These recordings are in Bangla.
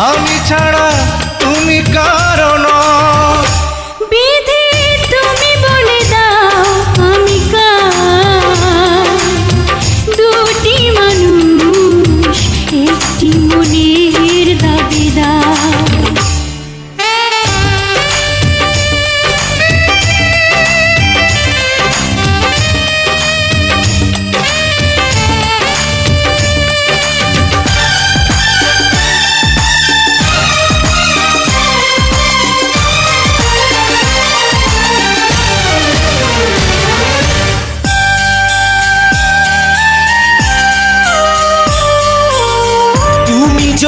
আমি ছাড়া তুমি কারণ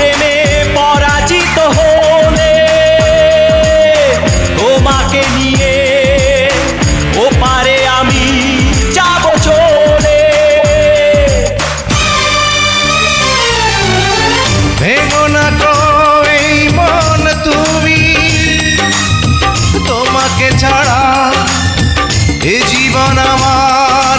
প্রেমে পরাজিত হলে তোমাকে নিয়ে ওপারে আমি যাব চলে। ভেঙো না তো এই মন তুমি, তোমাকে ছাড়া এ জীবন আমার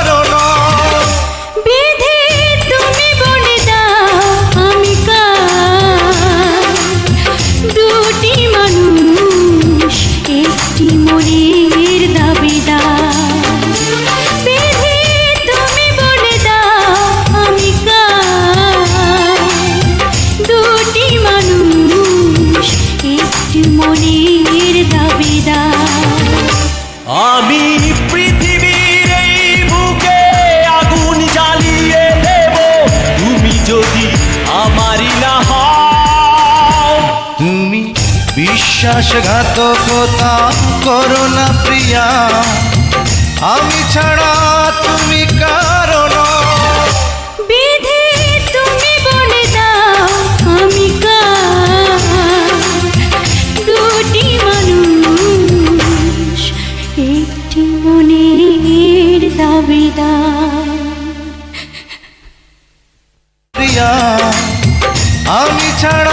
বিশ্বাসঘাতকতা করো না প্রিয়া। আমি ছাড়া তুমি কারণ। বিধি তুমি বলে দাও আমি দুটি মানুষ একটি মনের দাবিদার। প্রিয়া আমি ছাড়া